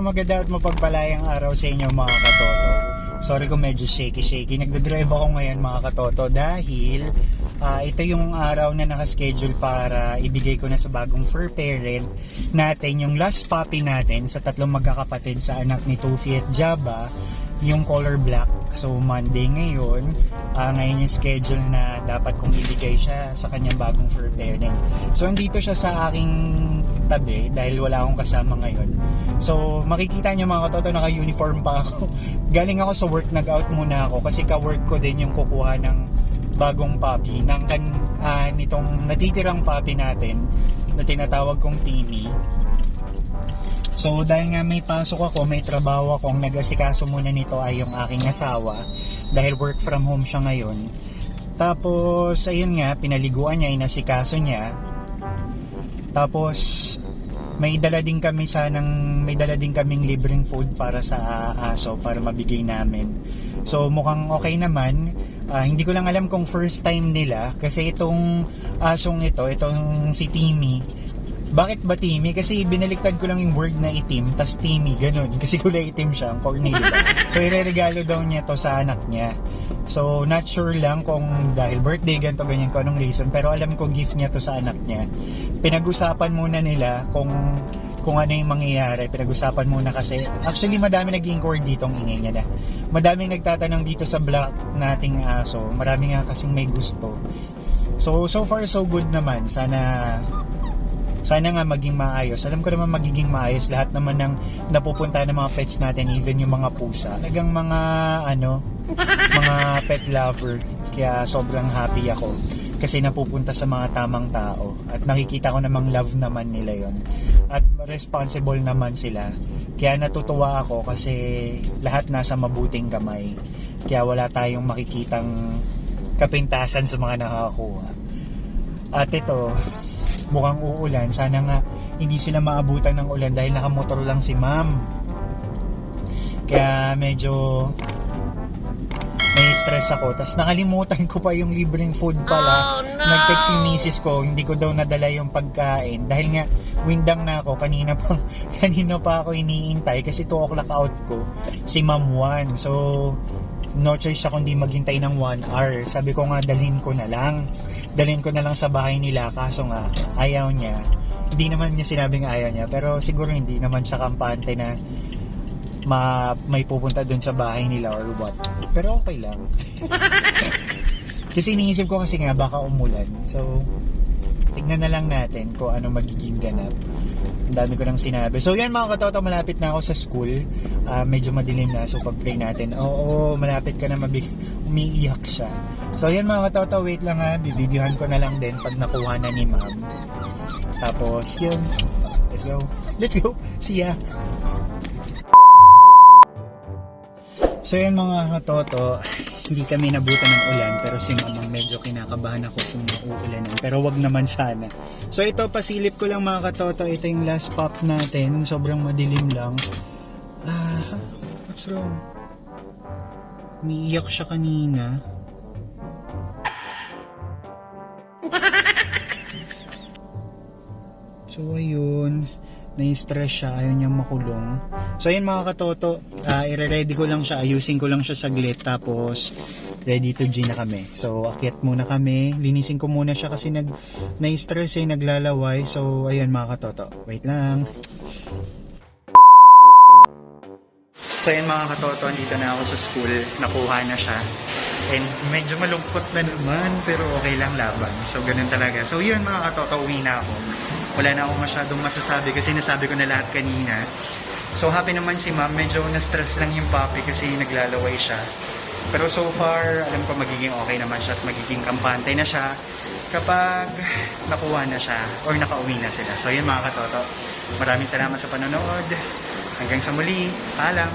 maganda at mapagpalayang araw sa inyo mga katoto. Sorry kung medyo shaky-shaky. Nagdadrive ako ngayon mga katoto dahil ah, ito yung araw na nakaschedule para ibigay ko na sa bagong fur parent natin yung last puppy natin sa tatlong magkakapatid sa anak ni Tufi at Jabba yung color black. So Monday ngayon, ah, ngayon yung schedule na dapat kong ibigay siya sa kanyang bagong fur parent. So andito siya sa aking tabi dahil wala akong kasama ngayon. So makikita niyo mga katoto naka-uniform pa ako. Galing ako sa work, nag-out muna ako kasi ka-work ko din yung kukuha ng bagong puppy ng kan ah, nitong natitirang puppy natin na tinatawag kong Timmy. So dahil nga may pasok ako, may trabaho ako, ang nag-asikaso muna nito ay yung aking asawa dahil work from home siya ngayon. Tapos ayun nga, pinaliguan niya, inasikaso niya. Tapos may dala din kami sanang may dala din kaming libreng food para sa aso para mabigay namin. So mukhang okay naman. Ah, hindi ko lang alam kung first time nila kasi itong asong ito, itong si Timmy, bakit ba Timmy? Kasi binaliktad ko lang yung word na itim, tas Timmy, ganun. Kasi kulay itim siya, ang corny? So, ireregalo daw niya to sa anak niya. So, not sure lang kung dahil birthday, ganito, ganyan, kung anong reason. Pero alam ko gift niya to sa anak niya. Pinag-usapan muna nila kung kung ano yung mangyayari. Pinag-usapan muna kasi, actually madami nag-inquiry dito ang ingay niya na. Madaming nagtatanong dito sa black nating aso. Marami nga kasing may gusto. So, so far so good naman. Sana sana nga maging maayos. Alam ko naman magiging maayos lahat naman ng napupunta ng mga pets natin, even yung mga pusa. Talagang mga ano, mga pet lover. Kaya sobrang happy ako kasi napupunta sa mga tamang tao at nakikita ko namang love naman nila yon at responsible naman sila kaya natutuwa ako kasi lahat nasa mabuting kamay kaya wala tayong makikitang kapintasan sa mga nakakakuha at ito mukhang uulan. Sana nga hindi sila maabutan ng ulan dahil nakamotor lang si ma'am. Kaya medyo may stress ako. Tapos nakalimutan ko pa yung libreng food pala. Nag-text si misis ko, hindi ko daw nadala yung pagkain. Dahil nga, windang na ako. Kanina pa, kanina pa ako iniintay kasi 2 o'clock out ko. Si ma'am 1. So, no choice siya kundi maghintay ng 1 hour. Sabi ko nga, dalhin ko na lang. Dalhin ko na lang sa bahay nila. Kaso nga, ayaw niya. Hindi naman niya sinabing ayaw niya. Pero siguro hindi naman siya kampante na ma may pupunta dun sa bahay nila or what. Pero okay lang. kasi iniisip ko kasi nga baka umulan. So, tignan na lang natin kung ano magiging ganap. Ang dami ko nang sinabi. So yan mga katoto, malapit na ako sa school. Ah, medyo madilim na, so pag-pray natin. Oo, malapit ka na mabig umiiyak siya. So yan mga katoto, wait lang ha. Bibidyohan ko na lang din pag nakuha na ni ma'am. Tapos yun. Let's go. Let's go. See ya. So yun mga katoto, hindi kami nabutan ng ulan pero si mamang medyo kinakabahan ako kung mauulanan pero wag naman sana. So ito pasilip ko lang mga katoto, ito yung last pop natin, sobrang madilim lang. Ah, what's wrong? Umiiyak siya kanina. So ayun, na-stress siya, ayaw niyang makulong. So ayun mga katoto, uh, ire-ready ko lang siya, ayusin ko lang siya saglit tapos ready to G na kami. So akyat muna kami, linisin ko muna siya kasi nag na-stress eh, naglalaway. So ayun mga katoto, wait lang. So ayun mga katoto, andito na ako sa school, nakuha na siya. And medyo malungkot na naman, pero okay lang laban. So ganun talaga. So yun mga katoto, uwi na ako. Wala na akong masyadong masasabi kasi nasabi ko na lahat kanina. So happy naman si ma'am, medyo na-stress lang yung puppy kasi naglalaway siya. Pero so far, alam ko magiging okay naman siya at magiging kampante na siya kapag nakuha na siya or nakauwi na sila. So yun mga katoto, maraming salamat sa panonood. Hanggang sa muli, paalam!